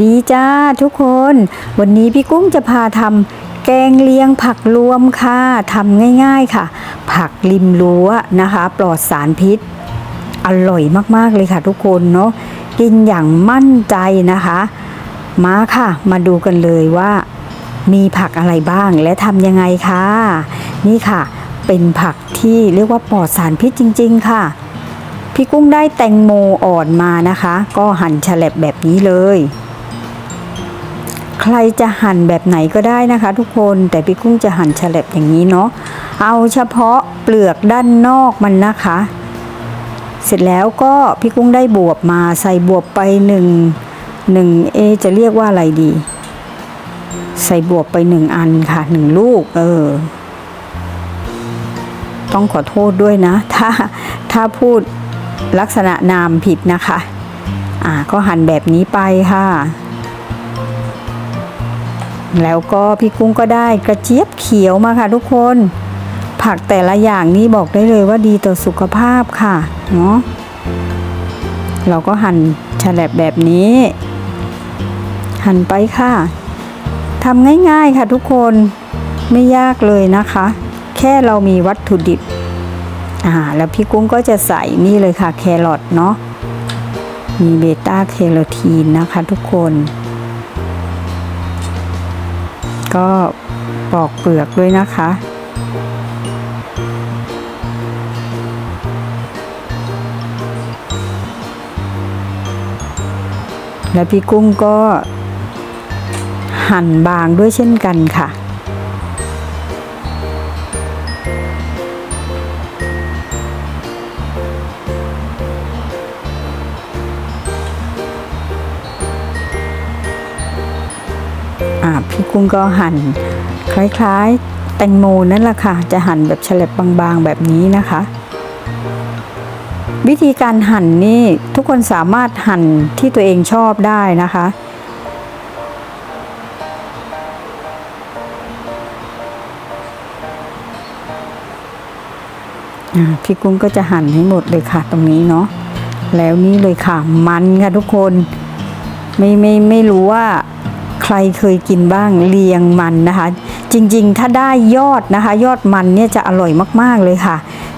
ดีจ้าทุกคน วันนี้พี่กุ้งจะพาทำแกงเลียงผักรวมค่ะทำง่ายๆค่ะ ผักริมรั้วนะคะ ปลอดสารพิษ อร่อยมากๆเลยค่ะทุกคนเนาะกินอย่างมั่นใจนะคะ มาค่ะ มาดูกันเลยว่า มีผักอะไรบ้างและทำยังไงค่ะนี่ค่ะ เป็นผักที่เรียกว่าปลอดสารพิษจริง ๆ ค่ะพี่กุ้งได้แตงโมอ่อนมานะคะ ก็หั่นฉลบแบบนี้เลย ใครจะหั่นแบบไหนก็ได้นะคะ ทุกคนแต่พี่กุ้งจะหั่นฉลับอย่างนี้เนาะเอาเฉพาะเปลือกด้านนอกมันนะคะ เสร็จแล้วก็พี่กุ้งได้บวบมาใส่บวบไปหนึ่งหนึ่งเอจะเรียกว่าอะไรดี ใส่บวบไปหนึ่งอันค่ะหนึ่งลูก เออ ต้องขอโทษด้วยนะ ถ้าถ้าพูดลักษณะนามผิดนะคะ อ่าก็หั่นแบบนี้ไปค่ะ แล้วก็พี่กุ้งก็ได้กระเจี๊ยบเขียวมาค่ะทุกคน ผักแต่ละอย่างนี่บอกได้เลยว่าดีต่อสุขภาพค่ะเนาะเราก็หั่นฉลบแบบนี้ หั่นไปค่ะทำง่ายๆค่ะทุกคนไม่ยากเลยนะคะ แค่เรามีวัตถุดิบอ่าแล้วพี่กุ้งก็จะใส่นี่เลยค่ะแครอทเนาะมีเบต้าแคโรทีนนะคะทุกคน ก็ปอกเปลือกด้วยนะคะ และพี่กุ้งก็หั่นบางด้วยเช่นกันค่ะ กุ้งก็หั่นคล้ายๆ แตงโมนั่นแหละค่ะ จะหั่นแบบฉลับบางๆแบบนี้นะคะ วิธีการหั่นนี่ทุกคนสามารถหั่นที่ตัวเองชอบได้นะคะพี่กุ้งก็จะหั่นให้หมดเลยค่ะตรงนี้เนาะแล้วนี่เลยค่ะมันค่ะทุกคน ไม่ไม่ไม่รู้ว่า ใครเคยกินบ้างเลียงมันนะคะ จริงๆ ถ้าได้ยอดนะคะ ยอดมันเนี่ยจะอร่อยมากๆเลยค่ะ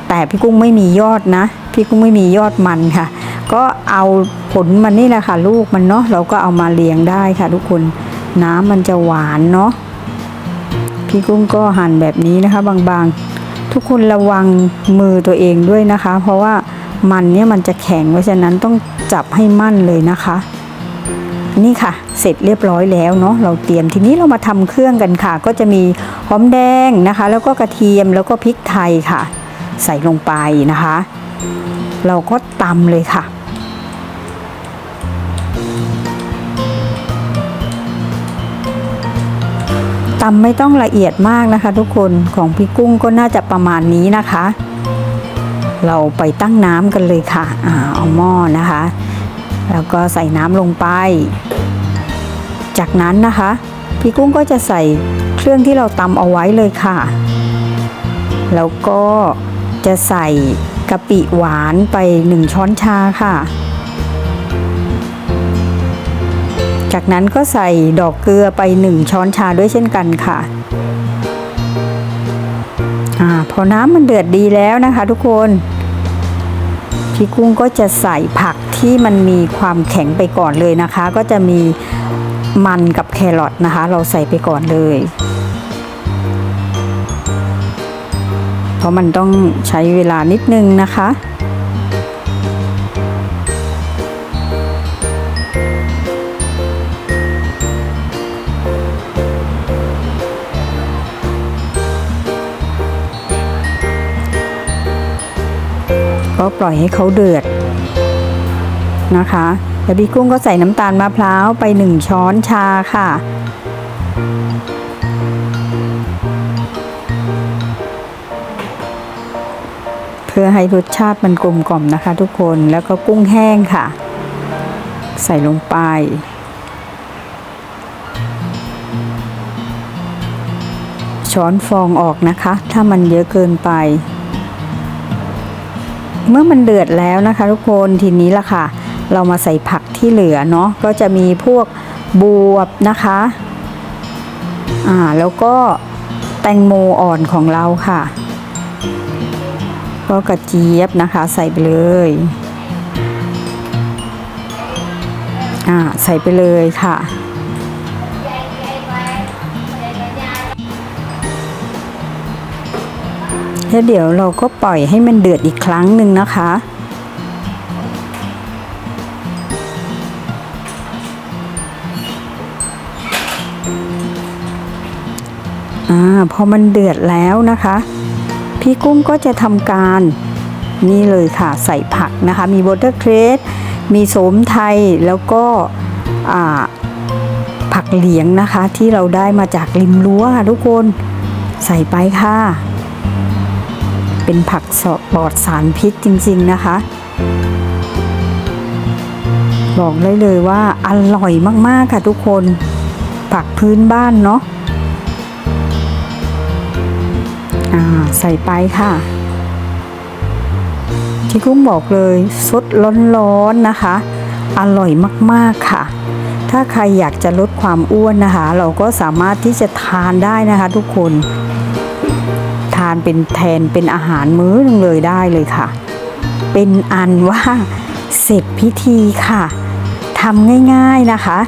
แต่พี่กุ้งไม่มียอดนะ พี่กุ้งไม่มียอดมันค่ะ ก็เอาผลมันนี่แหละค่ะ ลูกมันเนาะเราก็เอามาเลียงได้ค่ะ ทุกคนน้ำมันจะหวานเนาะพี่กุ้งก็หั่นแบบนี้นะคะ บางๆ ทุกคนระวังมือตัวเองด้วยนะคะ เพราะว่ามันเนี่ยมันจะแข็งเพราะฉะนั้นต้องจับให้มั่นเลยนะคะ นี่ค่ะ เสร็จเรียบร้อยแล้วเนาะเราเตรียมทีนี้เรามาทำเครื่องกันค่ะ ก็จะมีหอมแดงนะคะ แล้วก็กระเทียมแล้วก็พริกไทยค่ะ ใส่ลงไปนะคะ เราก็ตำเลยค่ะตำไม่ต้องละเอียดมากนะคะ ทุกคนของพี่กุ้งก็น่าจะประมาณนี้นะคะ เราไปตั้งน้ำกันเลยค่ะอ่าเอาหม้อนะคะ แล้วก็ใส่น้ำลงไป จากนั้นนะคะ พี่กุ้งก็จะใส่เครื่องที่เราตำเอาไว้เลยค่ะ แล้วก็จะใส่กะปิหวานไปหนึ่งช้อนชาค่ะ จากนั้นก็ใส่ดอกเกลือไปหนึ่งช้อนชาด้วยเช่นกันค่ะอาพอน้ำมันเดือดดีแล้วนะคะทุกคน พี่กุ้งก็จะใส่ผักที่มันมีความแข็งไปก่อนเลยนะคะ ก็จะมีมันกับแครอทนะคะ เราใส่ไปก่อนเลย เพราะมันต้องใช้เวลานิดนึงนะคะ ปล่อยให้เขาเดือดนะคะแล้วพี่กุ้งก็ใส่น้ำตาลมะพร้าวไปหนึ่งช้อนชาค่ะ เพื่อให้รสชาติมันกลมกล่อมนะคะทุกคนแล้วก็กุ้งแห้งค่ะ ใส่ลงไปช้อนฟองออกนะคะ ถ้ามันเยอะเกินไป เมื่อมันเดือดแล้วนะคะทุกคนทีนี้ละค่ะ เรามาใส่ผักที่เหลือเนาะก็จะมีพวกบวบนะคะอ่าแล้วก็แตงโมอ่อนของเราค่ะ ก็กระเจี๊ยบนะคะใส่ไปเลยอ่าใส่ไปเลยค่ะ แล้วเดี๋ยวเราก็ปล่อยให้มันเดือดอีกครั้งหนึ่งนะคะ อ่า พอมันเดือดแล้วนะคะ พี่กุ้งก็จะทำการนี่เลยค่ะใส่ผักนะคะ มีบอเตอร์เครสมีโสมไทยแล้วก็ผักเหลียงนะคะที่เราได้มาจากริมรั้วค่ะทุกคนใส่ไปค่ะ เป็นผักสดปลอดสารพิษจริงๆนะคะ บอกได้เลยว่าอร่อยมากๆค่ะทุกคน ผักพื้นบ้านเนาะใส่ไปค่ะที่กุ้งบอกเลยสดร้อนๆนะคะ อร่อยมากๆค่ะ ถ้าใครอยากจะลดความอ้วนนะคะ เราก็สามารถที่จะทานได้นะคะทุกคนานเป็นแทนเป็นอาหารมื้อหนึงเลยได้เลยค่ะ เป็นอันว่าเสร็จพิธีค่ะทำง่ายๆนะคะ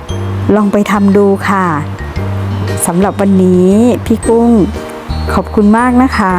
ลองไปทำดูค่ะสำหรับวันนี้พี่กุ้งขอบคุณมากนะคะ